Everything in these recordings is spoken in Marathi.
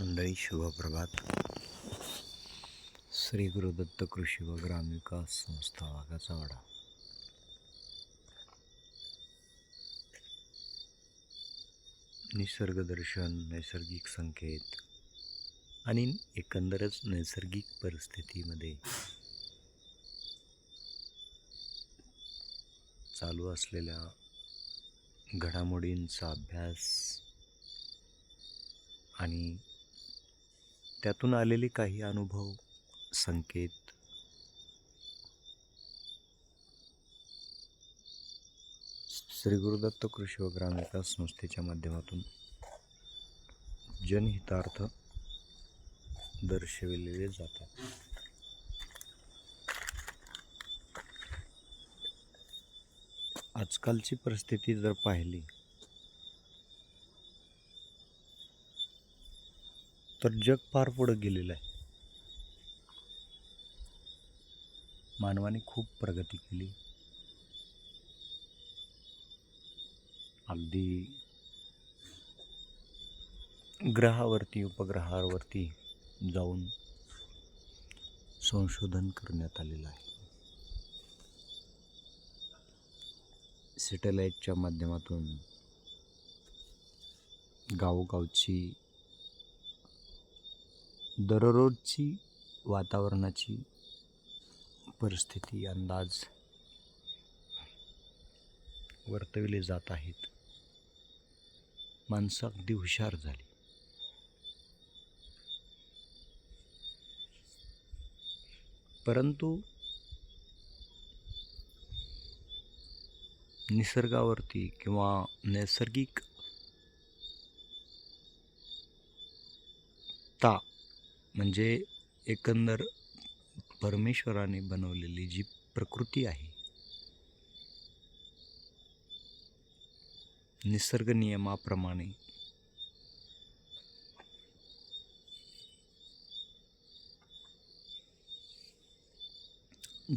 मंडळी शुभप्रभात. श्री गुरुदत्त कृषी व ग्रामविकास संस्था वाघाचा वाडा निसर्गदर्शन नैसर्गिक संकेत आणि एकंदरच नैसर्गिक परिस्थितीमध्ये चालू असलेल्या घडामोडींचा अभ्यास आणि त्यातून आलेले काही अनुभव संकेत. श्री गुरुदत्त कृषी व ग्रामविकास संस्थेच्या माध्यमातून जनहितार्थ दर्शविलेले जातात. आजकालची परिस्थिती जर पाहिली तर जग फार पुढं गेलेलं आहे. मानवाने खूप प्रगती केली. अगदी ग्रहावरती उपग्रहावरती जाऊन संशोधन करण्यात आलेलं आहे. सॅटेलाईटच्या माध्यमातून गावोगावची दररोजची वातावरणाची परिस्थिती अंदाज वर्तविले जात आहेत. माणसं अगदी हुशार झाली. परंतु निसर्गावरती किंवा नैसर्गिक ता म्हणजे एकंदर परमेश्वराने बनवलेली जी प्रकृती आहे निसर्ग नियमाप्रमाणे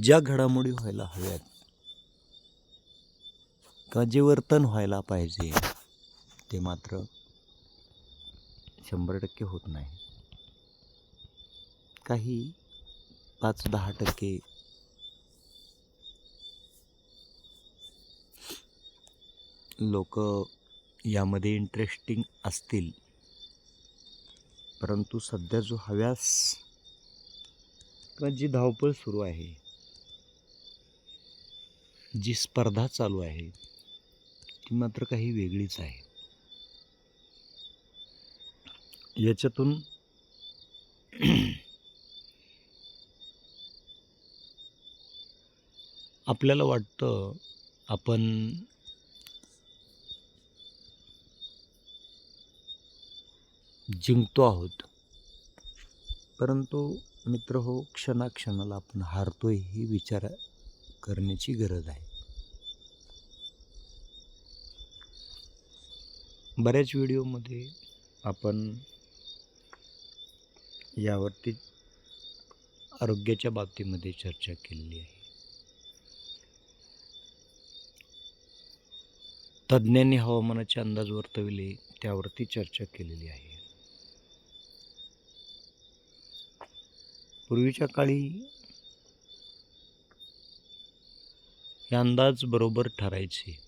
ज्या घडामोडी व्हायला हव्यात किंवा जे वर्तन व्हायला पाहिजे ते मात्र शंभर टक्के होत नाही. काही पाच दहा टक्के. लोक यामध्ये इंटरेस्टिंग असतील. परंतु सध्या जो हव्यास किंवा जी धावपळ सुरू आहे जी स्पर्धा चालू आहे ती मात्र काही वेगळीच आहे. याच्यातून आपल्याला वाटतं आपण जिंकतो आहोत. परंतु मित्र हो क्षणाक्षणाला आपण हारतोय ही विचार करण्याची गरज आहे. बऱ्याच व्हिडिओमध्ये आपण यावरती आरोग्याच्या बाबतीमध्ये चर्चा केलेली आहे. तज्ज्ञांनी हवामानाचे अंदाज वर्तविले त्यावरती चर्चा केलेली आहे. पूर्वीच्या काळी हे अंदाज बरोबर ठरायचे.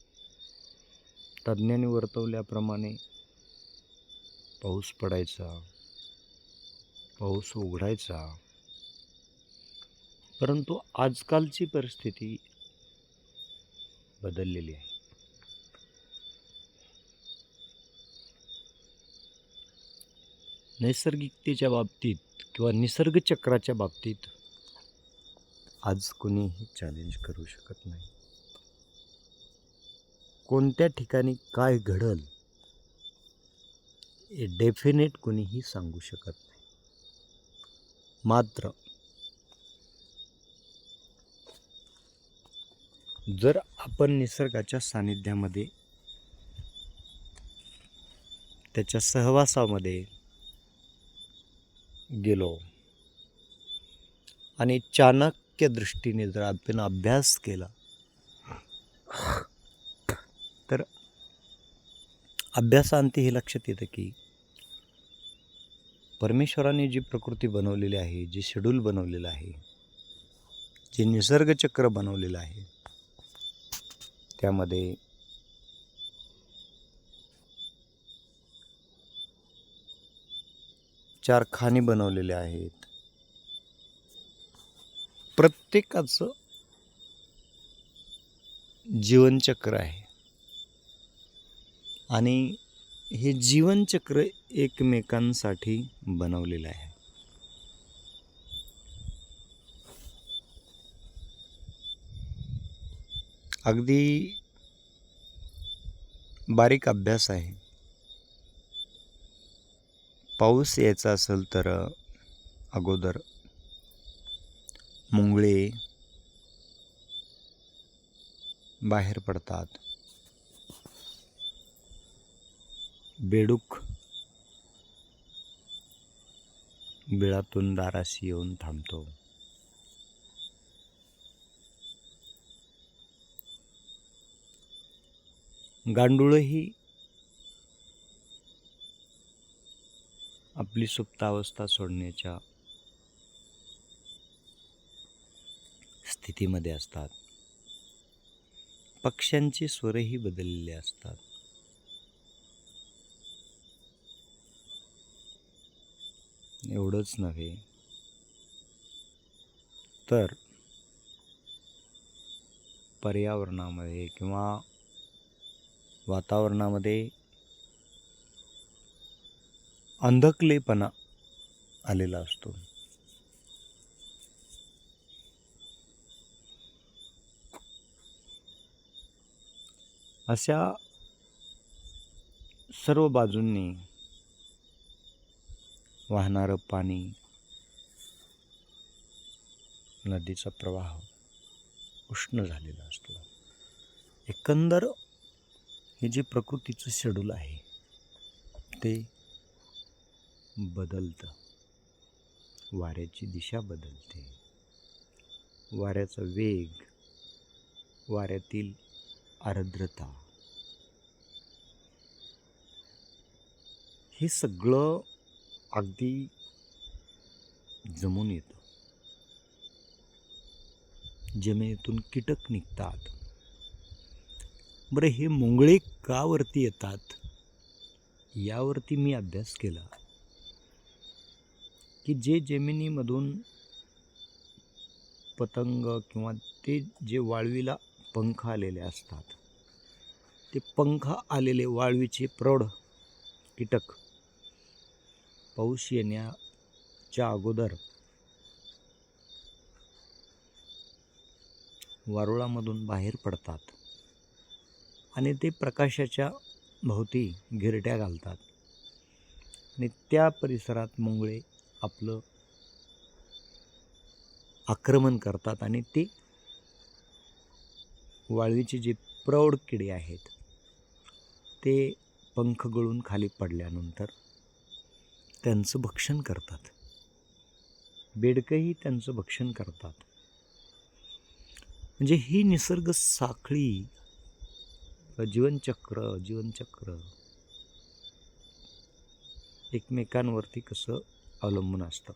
तज्ज्ञांनी वर्तवल्याप्रमाणे पाऊस पडायचा पाऊस उघडायचा. परंतु आजकालची परिस्थिती बदललेली आहे. नैसर्गिकतेच्या बाबतीत किंवा निसर्गचक्राच्या बाबतीत आज कोणीही चॅलेंज करू शकत नाही. कोणत्या ठिकाणी काय घडल हे डेफिनेट कोणीही सांगू शकत नाही. मात्र जर आपण निसर्गाच्या सानिध्यामध्ये त्याच्या सहवासामध्ये गेलो. आणि चाणक्य दृष्टीने जर आपण अभ्यास केला तर अभ्यासांती हे लक्षात येतं की परमेश्वराने जी प्रकृती बनवलेली आहे जे शेड्यूल बनवलेलं आहे जे निसर्गचक्र बनवलेलं आहे त्यामध्ये चार खाणी बनवलेले आहेत. प्रत्येकाचं जीवनचक्र आहे. आणि हे जीवनचक्र एकमेकांसाठी बनवलेलं आहे. अगदी बारीक अभ्यास आहे. पाऊस यायचा असेल तर अगोदर मुंगळे बाहेर पडतात. बेडूक बिळातून दाराशी येऊन थांबतो. गांडूळही आपली सुप्तावस्था सोडण्याच्या स्थितीमध्ये असतात. पक्ष्यांचे स्वरही बदललेले असतात. एवढंच नव्हे. तर पर्यावरणामध्ये किंवा वातावरणामध्ये अंधकलेपणा आलेला असतो. अशा सर्व बाजूंनी वाहणारं पाणी नदीचा प्रवाह उष्ण झालेला असतो. एकंदर हे जे प्रकृतीचं शेड्यूल आहे ते बदलतं. वाऱ्याची दिशा बदलते. वाऱ्याचा वेग वाऱ्यातील आर्द्रता. हे सगळं अगदी जमून येतं. जमिनीतून कीटक निघतात. बरं हे मुंगळे का वरती येतात? यावरती मी अभ्यास केला. की जे जमिनीमधून पतंग किंवा ते जे वाळवीला पंख आलेले असतात ते पंख आलेले वाळवीचे प्रौढ कीटक पाऊस येण्याच्या अगोदर वारुळामधून बाहेर पडतात आणि ते प्रकाशाच्या भोवती गिरट्या घालतात. आणि त्या परिसरात मुंगळे आपलं आक्रमण करतात आणि ते वाळवीचे जे प्रौढ किडे आहेत ते पंख गळून खाली पडल्यानंतर त्यांचं भक्षण करतात. बेडकंही त्यांचं भक्षण करतात. म्हणजे ही निसर्ग साखळी जीवनचक्र जीवनचक्र एकमेकांवरती कसं अवलंबून असतं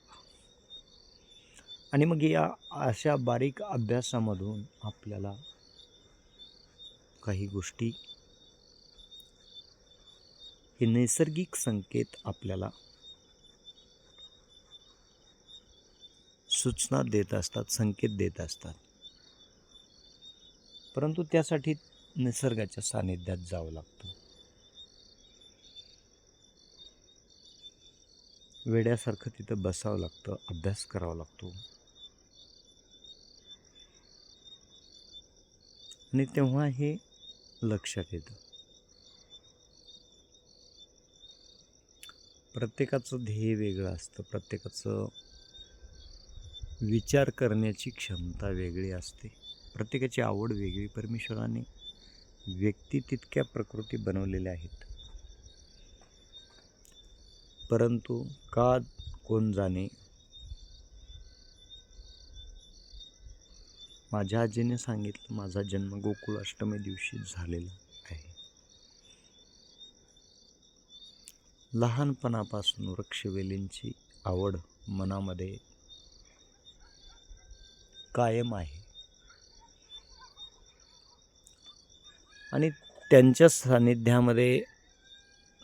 आणि मग या अशा बारीक अभ्यासामधून आपल्याला काही गोष्टी हे नैसर्गिक संकेत आपल्याला सूचना देत असतात संकेत देत असतात. परंतु त्यासाठी निसर्गाच्या सानिध्यात जावं लागतं. वेड्यासारखं तिथं बसावं लागतं अभ्यास करावा लागतो. आणि तेव्हा हे लक्षात येतं. प्रत्येकाचं ध्येय वेगळं असतं. प्रत्येकाचं विचार करण्याची क्षमता वेगळी असते. प्रत्येकाची आवड वेगळी. परमेश्वराने व्यक्ती तितक्या प्रकृती बनवलेल्या आहेत. परंतु का कोण जाणे? माझ्या आजीने सांगितलं माझा जन्म गोकुळ अष्टमी दिवशी झालेला आहे. लहानपणापासून वृक्षवेलींची आवड मनामध्ये कायम आहे. आणि त्यांच्या सानिध्यामध्ये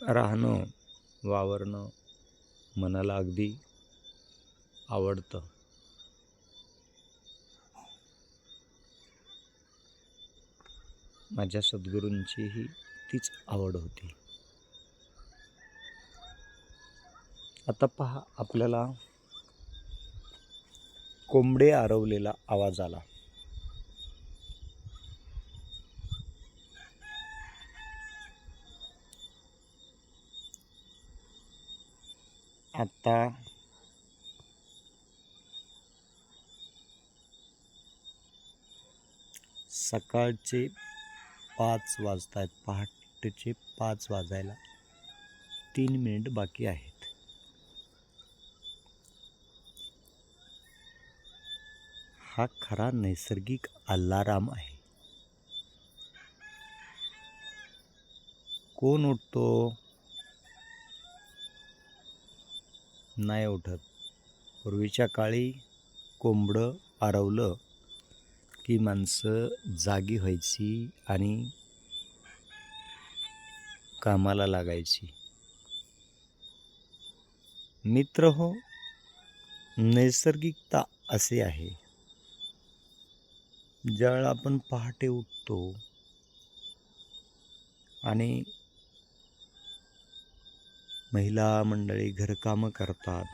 राहणं वावरणं मनाला अगदी आवडतं. माझ्या सद्गुरूंचीही तीच आवड होती. आता पहा आपल्याला कोंबडे आरवलेला आवाज आला. आत्ता सकाळचे पाच वाजत आहेत पहाटेचे पाच वाजायला तीन मिनिट बाकी आहेत. हा खरा नैसर्गिक अल्लाराम आहे. कोण उठतो? नाही उठत. पूर्वीच्या काळी कोंबडं आरवलं की माणसं जागी व्हायची आणि कामाला लागायची. मित्र हो नैसर्गिकता असे आहे. ज्यावेळेला आपण पहाटे उठतो आणि महिला मंडळी घरकामं करतात.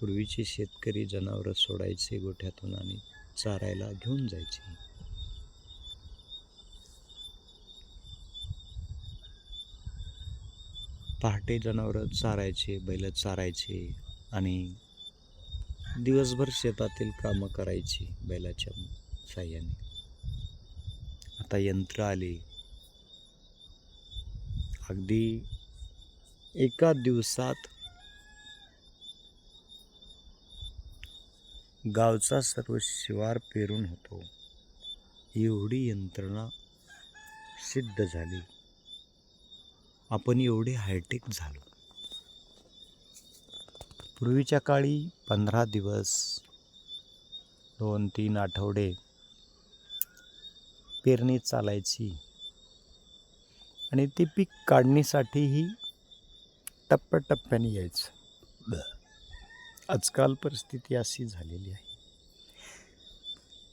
पूर्वीचे शेतकरी जनावरं सोडायचे गोठ्यातून आणि चारायला घेऊन जायचे. पहाटे जनावरं चारायचे बैल चारायचे आणि दिवसभर शेतातील कामं करायची बैलाच्या साह्याने. आता यंत्र आली. अगदी एका दिवसात गावचा सर्व शिवार पेरून होतो. एवढी यंत्रणा सिद्ध झाली. आपण एवढे हायटेक झालो. पूर्वीच्या काळी पंधरा दिवस दोन तीन आठवडे पेरणी चालायची. आणि ते पीक काढणीसाठीही टप्प्याटप्प्याने यायचं. आजकाल परिस्थिती अशी झालेली आहे.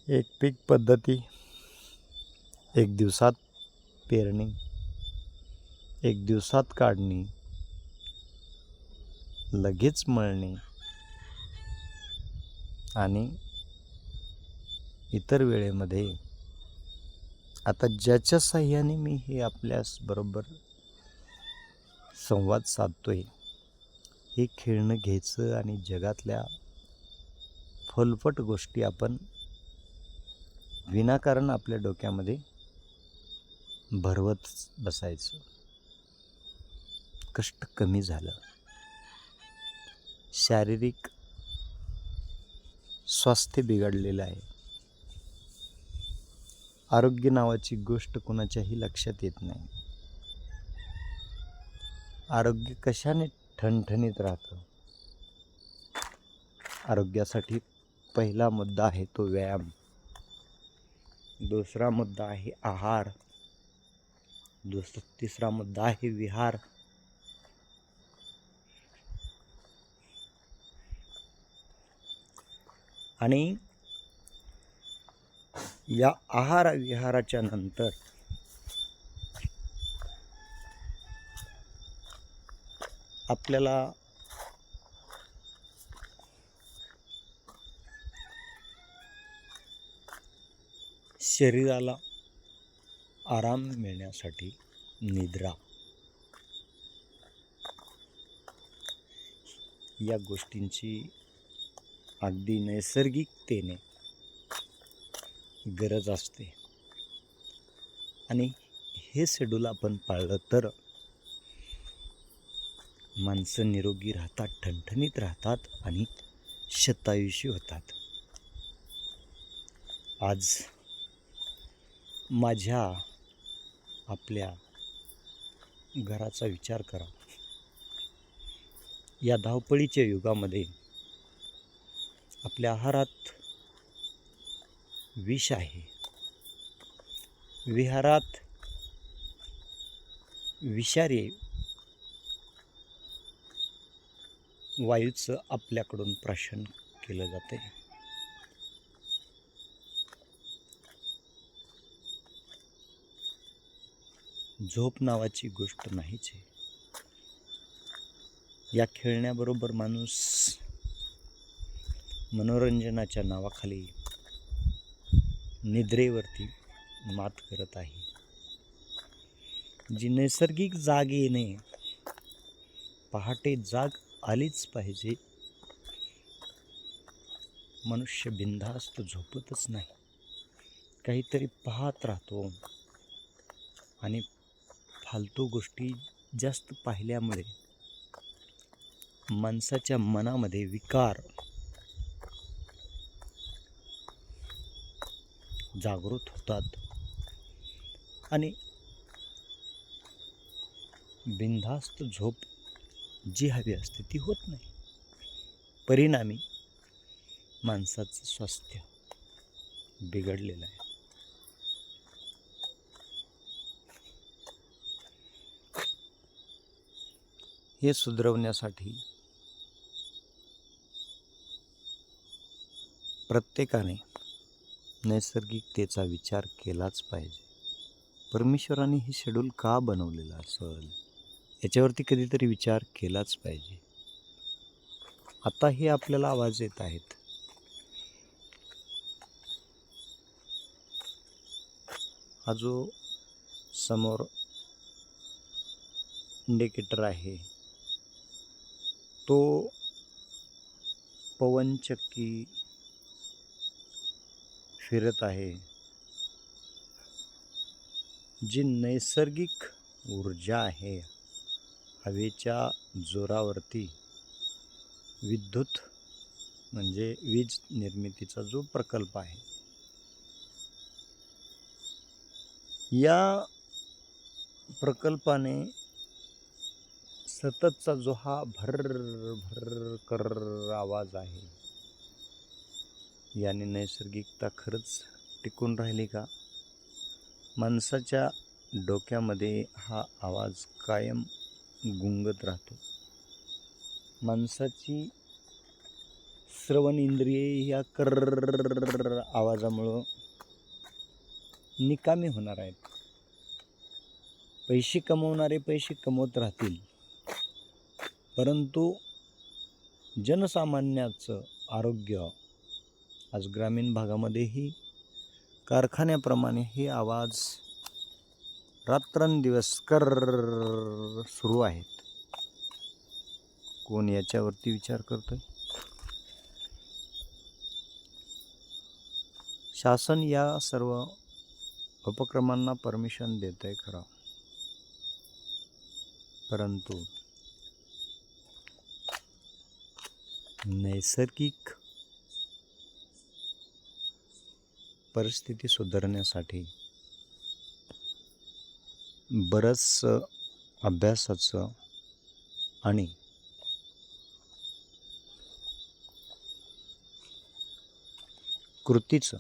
एक पीक पद्धती एक दिवसात पेरणी एक दिवसात काढणी लगेच मळणे आणि इतर वेळेमध्ये आता ज्याच्या साह्याने मी हे आपल्यास बरोबर संवाद साधतोय. हे खेळणं घ्यायचं आणि जगातल्या फलफट गोष्टी आपण विनाकारण आपल्या डोक्यामध्ये भरवत बसायचं. कष्ट कमी झालं. शारीरिक स्वास्थ्य बिघडलेलं आहे. आरोग्य नावाची गोष्ट कोणाच्याही लक्षात येत नाही. आरोग्य कशाने ठणठणीत राहतं? आरोग्यासाठी पहिला मुद्दा आहे तो व्यायाम. दुसरा मुद्दा आहे आहार. दुसरा तिसरा मुद्दा आहे विहार. आणि या आहार विहाराच्या नंतर आपल्याला शरीराला आराम मिळण्यासाठी निद्रा. या गोष्टींची अगदी नैसर्गिकतेने गरज असते. आणि हे शेड्यूल आपण पाळलं तर माणसं निरोगी राहतात ठणठणीत राहतात आणि शतायुषी होतात. आज माझ्या आपल्या घराचा विचार करा. या धावपळीच्या युगामध्ये आपल्या आहारात विष आहे. विहारात विषारी वायूचं आपल्याकडून प्राशन केलं जाते झोप नावाची गोष्ट नाहीच आहे. या खेळण्याबरोबर माणूस मनोरंजनाच्या नावाखाली निद्रेवरती मात करत आहे. जी नैसर्गिक जाग येणे पहाटे जाग आलीच पाहिजे. मनुष्य बिनधास्त झोपतच नाही. काहीतरी पाहत राहतो. आणि फालतू गोष्टी जास्त पाहिल्यामुळे माणसाच्या मनामध्ये विकार जागृत होतात. आणि बिनधास्त झोप जी हवी असते ती होत नाही. परिणामी माणसाचं स्वास्थ्य बिघडलेलं आहे. हे सुधरवण्यासाठी प्रत्येकाने नैसर्गिकतेचा विचार केलाच पाहिजे. परमेश्वराने हे शेड्यूल का बनवलेलं असेल? याच्यावरती कधीतरी विचार केलाच पाहिजे. आताही आपल्याला आवाज येत आहेत. हा जो समोर इंडिकेटर आहे. तो पवनचक्की फिरत आहे. जी नैसर्गिक ऊर्जा आहे. हवेच्या जोरावरती विद्युत म्हणजे वीज निर्मितीचा जो प्रकल्प आहे. या प्रकल्पाने सततचा जो हा भर भर कर आवाज आहे याने नैसर्गिकता खरंच टिकून राहिली का? माणसाच्या डोक्यामध्ये हा आवाज कायम गुंगत राहतो. माणसाची श्रवण इंद्रिये ह्या कर आवाजामुळं निकामी होणार आहेत पैसे कमवणारे पैसे कमवत राहतील परंतु जनसामान्याचं आरोग्य आज ग्रामीण भागामध्येही कारखान्याप्रमाणे हे आवाज रात्रंदिवस कर सुरू आहेत. कोण याच्यावरती विचार करतोय? शासन या सर्व उपक्रमांना परमिशन देत आहे खरं. परंतु नैसर्गिक परिस्थिती सुधारण्यासाठी बरंचसं अभ्यासाचं आणि कृतीचं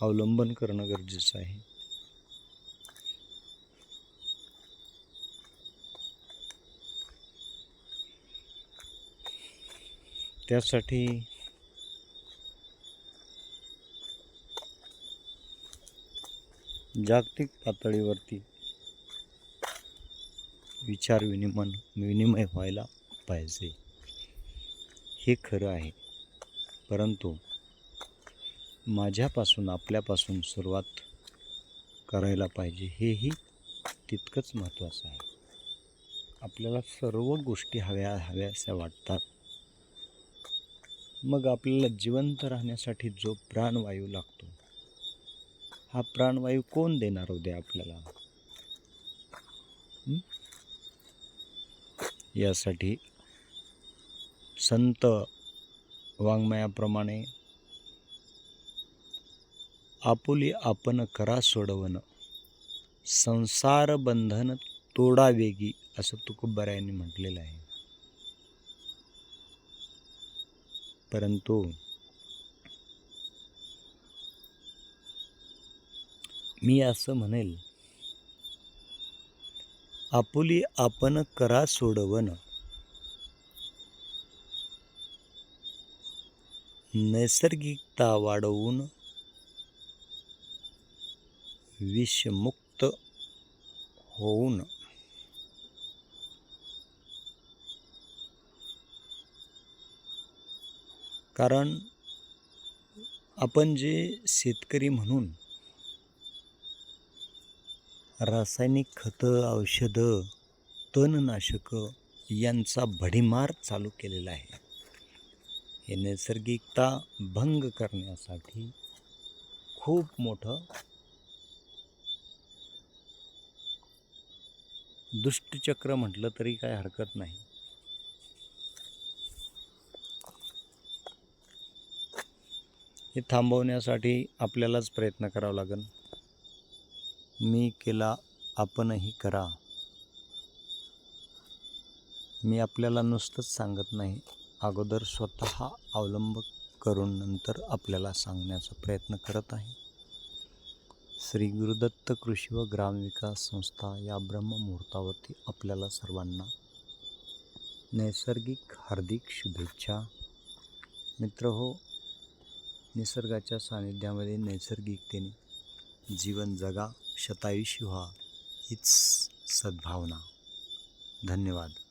अवलंबन करणं गरजेचं आहे. त्यासाठी जागतिक पातळीवरती विचार विनिमय विनिमय व्हायला पाहिजे. हे खरं आहे. परंतु माझ्यापासून आपल्यापासून सुरुवात करायला पाहिजे हेही तितकंच महत्त्वाचं आहे. आपल्याला सर्व गोष्टी हव्या हव्या अशा वाटतात. मग आपल्याला जिवंत राहण्यासाठी जो प्राणवायू लागतो हा प्राणवायू कोण देणार उद्या आपल्याला? यासाठी संत वाङ्मयाप्रमाणे आपुली आपण करा सोडवण. संसार बंधन तोडा वेगी असं तुकोबारायांनी म्हटलेलं आहे. परंतु मी असं म्हणेल आपुली आपण करा सोडवन नैसर्गिकता वाढवून विषमुक्त होऊन. कारण आपण जे शेतकरी म्हणून रासायनिक खतं औषधं तणनाशकं यांचा भडीमार चालू केलेला आहे. हे नैसर्गिकता भंग करण्यासाठी खूप मोठं दुष्टचक्र म्हटलं तरी काय हरकत नाही. हे थांबवण्यासाठी आपल्यालाच प्रयत्न करावा लागेल. मी केला आपणही करा. मी आपल्याला नुसतंच सांगत नाही अगोदर स्वतः अवलंब करून नंतर आपल्याला सांगण्याचा प्रयत्न करत आहे. श्री गुरुदत्त कृषी व ग्रामविकास संस्था या ब्रह्ममुहूर्तावरती आपल्याला सर्वांना नैसर्गिक हार्दिक शुभेच्छा. मित्र हो निसर्गाच्या सानिध्यामध्ये नैसर्गिकतेने जीवन जगा. शतायुषी व्हा. हीच सद्भावना. धन्यवाद.